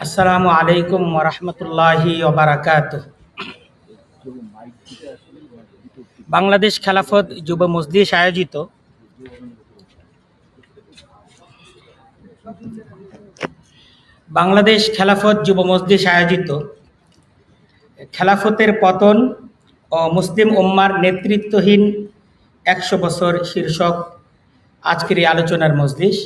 আসসালামু আলাইকুম ওরহমতুল্লাহি ওবরাকাত বাংলাদেশ খেলাফত যুব মজলিস আয়োজিত বাংলাদেশ খেলাফত যুব মজলিস আয়োজিত খেলাফতের পতন ও মুসলিম উম্মার নেতৃত্বহীন একশো বছর শীর্ষক আজকের এই আলোচনার মজলিস।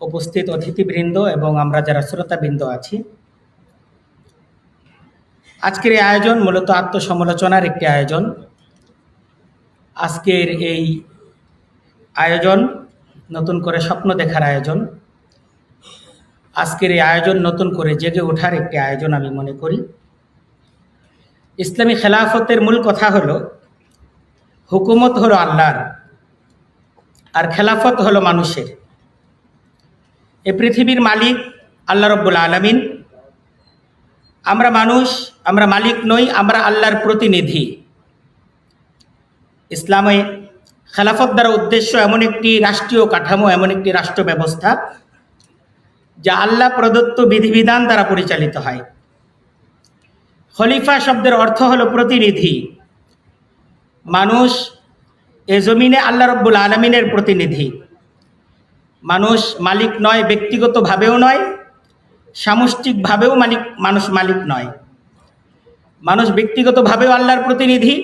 উপস্থিত অতিথিবৃন্দ এবং আমরা যারা শ্রোতাবৃন্দ আছি। আজকের এই আয়োজন মূলত আত্মসমালোচনার একটি আয়োজন। আজকের এই আয়োজন নতুন করে স্বপ্ন দেখার আয়োজন। আজকের এই আয়োজন নতুন করে জেগে ওঠার একটি আয়োজন আমি মনে করি। ইসলামী খেলাফতের মূল কথা হলো, হুকুমত হলো আল্লাহর, আর খেলাফত হলো মানুষের। এ পৃথিবীর মালিক আল্লাহ রব্বুল আলমিন। আমরা মানুষ, আমরা মালিক নই, আমরা আল্লাহর প্রতিনিধি। ইসলামে খেলাফত দ্বারা উদ্দেশ্য এমন একটি রাষ্ট্রীয় কাঠামো, এমন একটি রাষ্ট্র ব্যবস্থা, যা আল্লাহ প্রদত্ত বিধিবিধান দ্বারা পরিচালিত হয়। খলিফা শব্দের অর্থ হলো প্রতিনিধি। মানুষ এ জমিনে আল্লাহ রব্বুল আলমিনের প্রতিনিধি। মানুষ মালিক নয়, ব্যক্তিগতভাবেও নয়, সামষ্টিকভাবেও মালিক, মানুষ মালিক নয়। মানুষ ব্যক্তিগতভাবেও আল্লাহর প্রতিনিধি,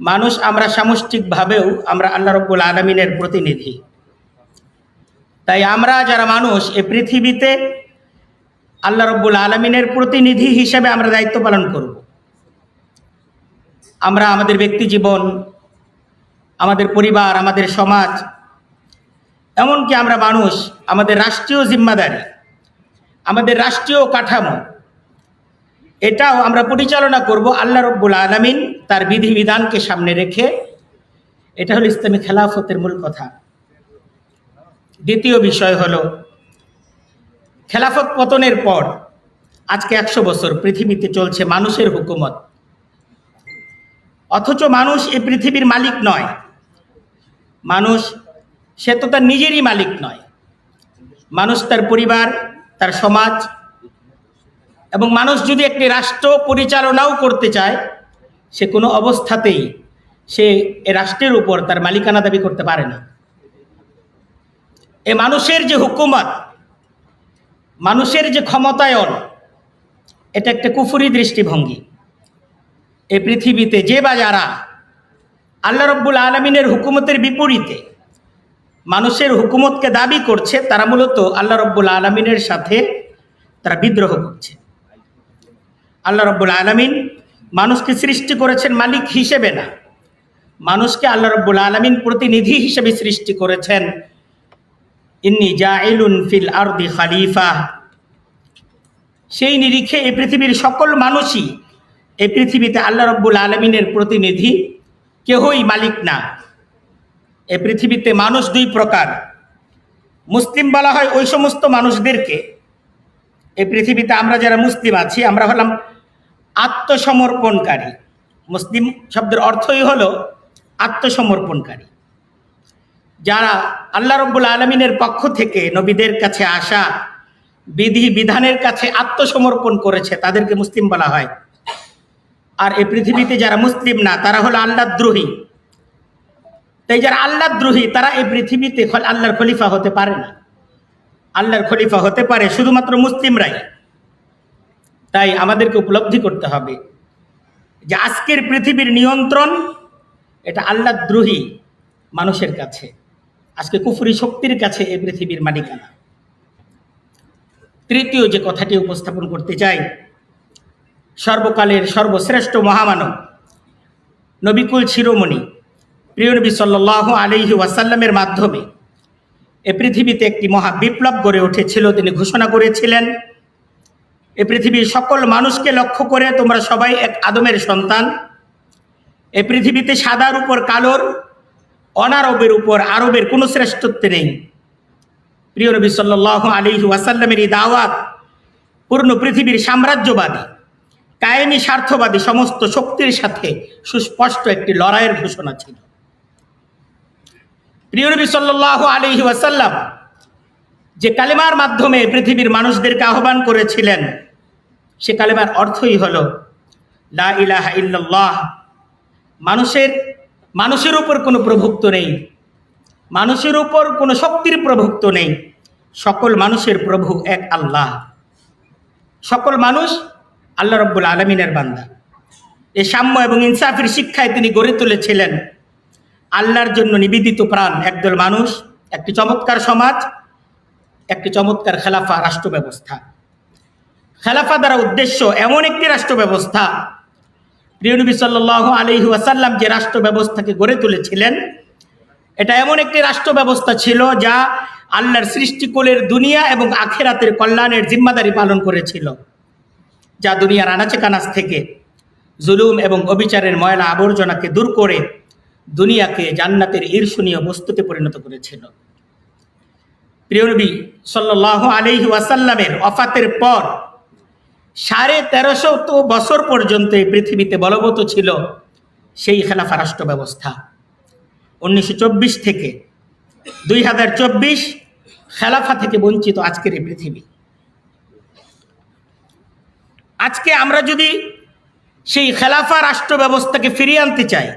মানুষ আমরা সামষ্টিকভাবেও আমরা আল্লাহ রব্বুল আলমিনের প্রতিনিধি। তাই আমরা যারা মানুষ, এ পৃথিবীতে আল্লাহ রব্বুল আলমিনের প্রতিনিধি হিসেবে আমরা দায়িত্ব পালন করব। আমরা আমাদের ব্যক্তি জীবন, আমাদের পরিবার, আমাদের সমাজ এমনকি আমরা মানুষ, আমাদের রাষ্ট্রীয় জিম্মাদারি, আমাদের রাষ্ট্রীয় কাঠামো, এটাও আমরা পরিচালনা করব আল্লাহ রব্বুল আলমিন তার বিধিবিধানকে সামনে রেখে। এটা হলো ইসলামী খেলাফতের মূল কথা। দ্বিতীয় বিষয় হলো, খেলাফত পতনের পর, আজকে একশো বছর পৃথিবীতে চলছে মানুষের হুকুমত। অথচ মানুষ এই পৃথিবীর মালিক নয়। মানুষ সে তো তার নিজেরই মালিক নয়। মানুষ তার পরিবার, তার সমাজ এবং মানুষ যদি একটি রাষ্ট্র পরিচালনাও করতে চায়, সে কোনো অবস্থাতেই সে রাষ্ট্রের উপর তার মালিকানা দাবি করতে পারে না। এ মানুষের যে হুকুমত, মানুষের যে ক্ষমতায়ন, এটা একটা কুফুরি দৃষ্টিভঙ্গি। এ পৃথিবীতে যে বা যারা আল্লাহ রব্বুল আলমিনের হুকুমতের বিপরীতে মানুষের হুকুমতকে দাবি করছে, তারা মূলত আল্লাহ রব্বুল আলমিনের সাথে তারা বিদ্রোহ করছে। আল্লাহ রব্বুল আলমিন মানুষকে সৃষ্টি করেছেন মালিক হিসেবে না। মানুষকে আল্লাহ রব্বুল আলমিন প্রতিনিধি হিসেবে সৃষ্টি করেছেন। ইন্নি জাইলুন ফিল আরদি খালিফা। সেই নিরিখে এই পৃথিবীর সকল মানুষই এই পৃথিবীতে আল্লাহ রব্বুল আলমিনের প্রতিনিধি, কেহই মালিক না। এ পৃথিবীতে মানুষ দুই প্রকার। মুসলিম বলা হয় ওই সমস্ত মানুষদেরকে। এই পৃথিবীতে আমরা যারা মুসলিম আছি, আমরা হলাম আত্মসমর্পণকারী। মুসলিম শব্দের অর্থই হলো আত্মসমর্পণকারী। যারা আল্লাহ রব্বুল আলমিনের পক্ষ থেকে নবীদের কাছে আসা বিধি বিধানের কাছে আত্মসমর্পণ করেছে, তাদেরকে মুসলিম বলা হয়। আর এই পৃথিবীতে যারা মুসলিম না, তারা হলো আল্লাহদ্রোহী তাই যারা আল্লাহদ্রোহী তারা এই পৃথিবীতে আল্লাহর খলিফা হতে পারে না। আল্লাহর খলিফা হতে পারে শুধুমাত্র মুসলিমরাই। তাই আমাদেরকে উপলব্ধি করতে হবে যে আজকের পৃথিবীর নিয়ন্ত্রণ, এটা আল্লাহদ্রোহী মানুষের কাছে। আজকে কুফুরি শক্তির কাছে এই পৃথিবীর মালিকানা। তৃতীয় যে কথাটি উপস্থাপন করতে চাই, সর্বকালের সর্বশ্রেষ্ঠ মহামানব, নবিকুল শিরোমণি। প্রিয় নবী সাল্লাহ আলহি ওয়াসাল্লামের মাধ্যমে এ পৃথিবীতে একটি মহা বিপ্লব গড়ে উঠেছিল, তিনি ঘোষণা করেছিলেন, এ পৃথিবীর সকল মানুষকে লক্ষ্য করে তোমরা সবাই এক আদমের সন্তান। এ পৃথিবীতে সাদার উপর কালোর, অনারবের উপর আরবের কোনো শ্রেষ্ঠত্ব নেই। প্রিয় নবী সাল্লাহ আলী ওয়াসাল্লামের এই দাওয়াত পূর্ণ পৃথিবীর সাম্রাজ্যবাদী, কায়েমি স্বার্থবাদী সমস্ত শক্তির সাথে সুস্পষ্ট একটি লড়াইয়ের ঘোষণা ছিল। প্রিয় নবী সাল্লাহ আলী ওয়াসাল্লাম যে কালেমার মাধ্যমে পৃথিবীর মানুষদেরকে আহ্বান করেছিলেন, সে কালেমার অর্থই হল, লা ইলাহা ইল্লাল্লাহ। মানুষের মানুষের উপর কোনো প্রভুত্ব নেই, মানুষের উপর কোনো শক্তির প্রভুত্ব নেই, সকল মানুষের প্রভু এক আল্লাহ। সকল মানুষ আল্লাহ রব্বুল আলমিনের বান্দা। এই সাম্য এবং ইনসাফের শিক্ষায় তিনি গড়ে তুলেছিলেন। আল্লাহর জন্য নিবেদিত প্রাণ একদল মানুষ, একটি চমৎকার সমাজ, একটি চমৎকার খেলাফা রাষ্ট্র ব্যবস্থা। খেলাফা দ্বারা উদ্দেশ্য এমন একটি রাষ্ট্র ব্যবস্থা। প্রিয়নবী সাল্লাহ আলহি ওয়াসাল্লাম যে রাষ্ট্র ব্যবস্থাকে গড়ে তুলেছিলেন, এটা এমন একটি রাষ্ট্র ব্যবস্থা ছিল যা আল্লাহর সৃষ্টিকুলের দুনিয়া এবং আখেরাতের কল্যাণের জিম্মাদারি পালন করেছিল, যা দুনিয়ার আনাচে কানাচ থেকে জুলুম এবং অবিচারের ময়লা আবর্জনাকে দূর করে দুনিয়াকে জান্নাতের ঈর্ষণীয় বস্তুতে পরিণত করেছিল। প্রিয়নবী সাল্লাহ আলহি ওয়াসাল্লামের অফাতের পর সাড়ে তেরোশো বছর পর্যন্ত এই পৃথিবীতে বলবৎ ছিল সেই খেলাফা রাষ্ট্র ব্যবস্থা। উনিশশো চব্বিশ থেকে দুই হাজার চব্বিশ খেলাফা থেকে বঞ্চিত আজকের এই পৃথিবী। আজকে আমরা যদি সেই খেলাফা রাষ্ট্র ব্যবস্থাকে ফিরিয়ে আনতে চাই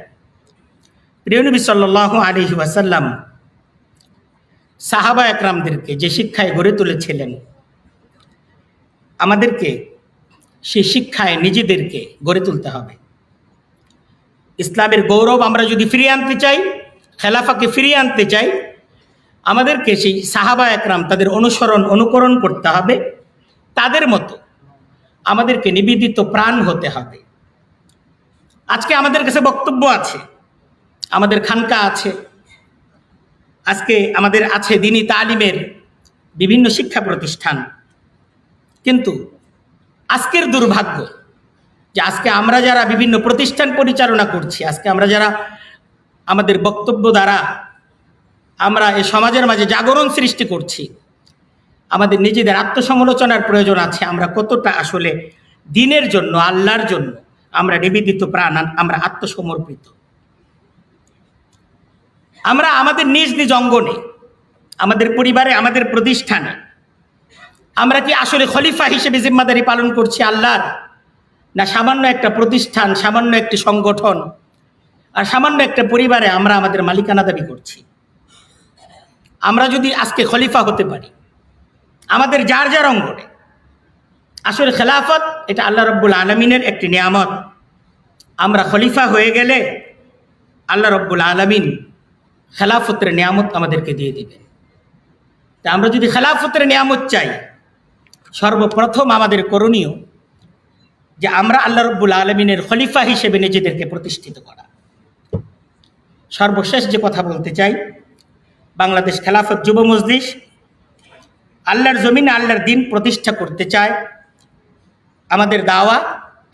প্রিয়নবী সাল্লাহ আলহি ওয়াসাল্লাম, সাহাবা একরামদেরকে যে শিক্ষায় গড়ে তুলেছিলেন, আমাদেরকে সেই শিক্ষায় নিজেদেরকে গড়ে তুলতে হবে। ইসলামের গৌরব আমরা যদি ফিরিয়ে আনতে চাই, খেলাফাকে ফিরিয়ে আনতে চাই, আমাদেরকে সেই সাহাবা একরাম তাদের অনুসরণ, অনুকরণ করতে হবে। তাদের মতো আমাদেরকে নিবেদিত প্রাণ হতে হবে। আজকে আমাদের কাছে বক্তব্য আছে আমাদের খানকা আছে। আজকে আমাদের আছে দিনী তালিমের বিভিন্ন শিক্ষা প্রতিষ্ঠান। কিন্তু আজকের দুর্ভাগ্য যে আজকে আমরা যারা বিভিন্ন প্রতিষ্ঠান পরিচালনা করছি, আজকে আমরা যারা আমাদের বক্তব্য দ্বারা আমরা এ সমাজের মাঝে জাগরণ সৃষ্টি করছি, আমাদের নিজেদের আত্মসমালোচনার প্রয়োজন আছে, আমরা কতটা আসলে দিনের জন্য, আল্লাহর জন্য আমরা নিবেদিত প্রাণ, আমরা আত্মসমর্পিত। আমরা আমাদের নিজ নিজ অঙ্গনে আমাদের পরিবারে, আমাদের প্রতিষ্ঠানে। আমরা কি আসলে খলিফা হিসেবে জিম্মাদারি পালন করছি আল্লাহর? না সামান্য একটা প্রতিষ্ঠান, সামান্য একটি সংগঠন, আর সামান্য একটা পরিবারে আমরা আমাদের মালিকানা দাবি করছি? আমরা যদি আজকে খলিফা হতে পারি, আমাদের যার যার অঙ্গনে আসলে খেলাফত এটা আল্লাহ রব্বুল আলমিনের একটি নিয়ামত। আমরা খলিফা হয়ে গেলে আল্লাহ রব্বুল আলমিন খেলাফতের নিয়ামত আমাদেরকে দিয়ে দিবেন তা আমরা যদি খেলাফতের নিয়ামত চাই, সর্বপ্রথম আমাদের করণীয় যে আমরা আল্লাহ রব্বুল আলমিনের খলিফা হিসেবে নিজেদেরকে প্রতিষ্ঠিত করা। সর্বশেষ যে কথা বলতে চাই, বাংলাদেশ খেলাফত যুব মজলিস আল্লাহর জমিনে আল্লাহর দিন প্রতিষ্ঠা করতে চায়, আমাদের দাওয়া,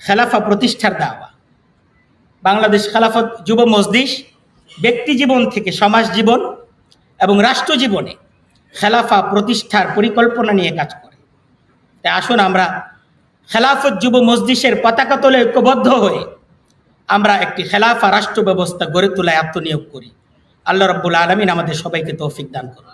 খেলাফা প্রতিষ্ঠার দাওয়া। বাংলাদেশ খেলাফত যুব মজলিস ব্যক্তি জীবন থেকে সমাজ জীবন এবং রাষ্ট্র জীবনে খেলাফা প্রতিষ্ঠার পরিকল্পনা নিয়ে কাজ করে। তাই আসুন আমরা খেলাফত যুব মসজিষের পতাকা তোলে ঐক্যবদ্ধ হয়ে আমরা একটি খেলাফা রাষ্ট্র ব্যবস্থা গড়ে তোলায় আত্মনিয়োগ করি। আল্লাহ রব্বুল আলমিন আমাদের সবাইকে তৌফিক দান করুন।